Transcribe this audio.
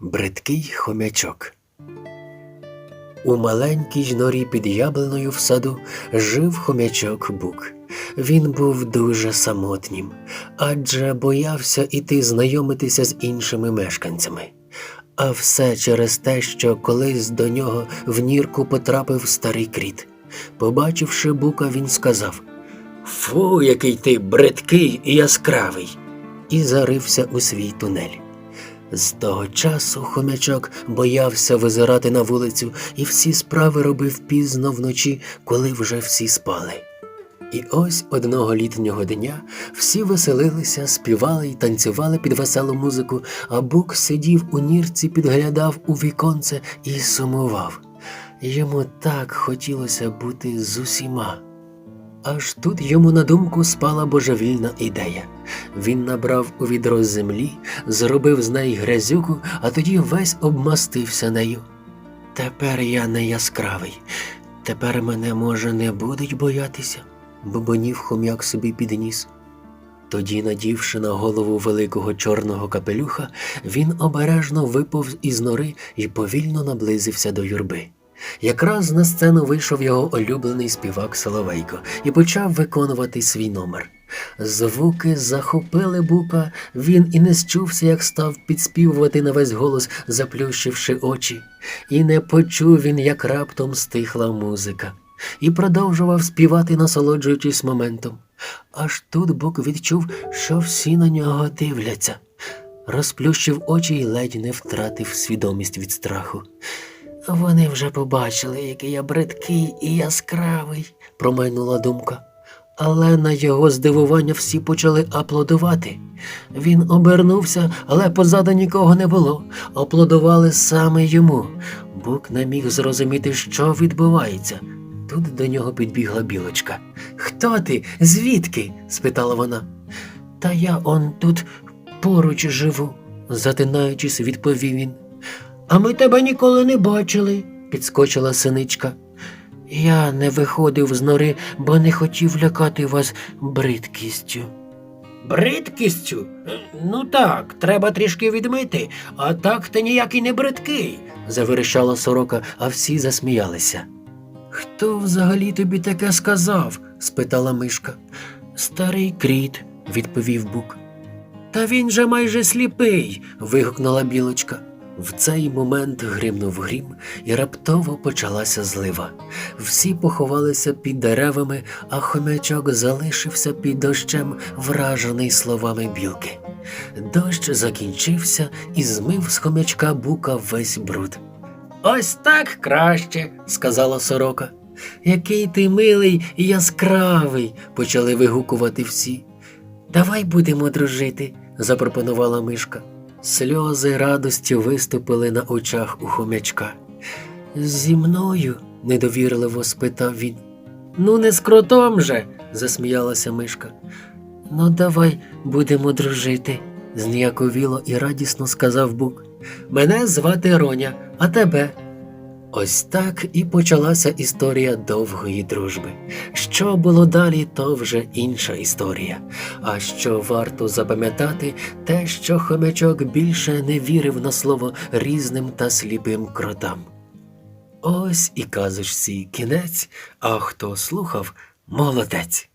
Бридкий хомячок. У маленькій ж норі під яблуною в саду жив хомячок Бук. Він був дуже самотнім, адже боявся іти знайомитися з іншими мешканцями. А все через те, що колись до нього в нірку потрапив старий кріт. Побачивши бука, він сказав Фу, який ти бридкий і яскравий, і зарився у свій тунель. З того часу хомячок боявся визирати на вулицю і всі справи робив пізно вночі, коли вже всі спали. І ось одного літнього дня всі веселилися, співали й танцювали під веселу музику, а Бук сидів у нірці, підглядав у віконце і сумував. Йому так хотілося бути з усіма. Аж тут йому на думку спала божевільна ідея. Він набрав у відро землі, зробив з неї грязюку, а тоді весь обмастився нею. Тепер я не яскравий, тепер мене, може, не будуть боятися, бубонів хом'як собі підніс. Тоді, надівши на голову великого чорного капелюха, він обережно виповз із нори і повільно наблизився до юрби. Якраз на сцену вийшов його улюблений співак Соловейко і почав виконувати свій номер. Звуки захопили бука, він і не счувся, як став підспівувати на весь голос, заплющивши очі, і не почув він, як раптом стихла музика, і продовжував співати, насолоджуючись моментом. Аж тут бук відчув, що всі на нього дивляться. Розплющив очі і ледь не втратив свідомість від страху. Вони вже побачили, який я бридкий і яскравий, промайнула думка. Але на його здивування всі почали аплодувати. Він обернувся, але позаду нікого не було. Аплодували саме йому. Бук не міг зрозуміти, що відбувається. Тут до нього підбігла білочка. Хто ти? Звідки? спитала вона. Та я он тут поруч живу, затинаючись, відповів він. А ми тебе ніколи не бачили, підскочила синичка. Я не виходив з нори, бо не хотів лякати вас бридкістю. Бридкістю? Ну так, треба трішки відмити, а так ти ніякий не бридкий, заверещала сорока, а всі засміялися. Хто взагалі тобі таке сказав? спитала мишка. Старий кріт, відповів бук. Та він же майже сліпий. вигукнула білочка. В цей момент гримнув грім, і раптово почалася злива. Всі поховалися під деревами, а хомячок залишився під дощем, вражений словами білки. Дощ закінчився і змив з хомячка бука весь бруд. Ось так краще, сказала сорока. Який ти милий і яскравий, почали вигукувати всі. Давай будемо дружити, запропонувала мишка. Сльози радості виступили на очах у хомячка. Зі мною? недовірливо спитав він. Ну, не з кротом же, засміялася мишка. Ну, давай будемо дружити, зніяковіло і радісно сказав Бук. Мене звати Роня, а тебе. Ось так і почалася історія довгої дружби. Що було далі, то вже інша історія. А що варто запам'ятати, те, що хомячок більше не вірив на слово різним та сліпим кротам. Ось і казочці кінець, а хто слухав, молодець.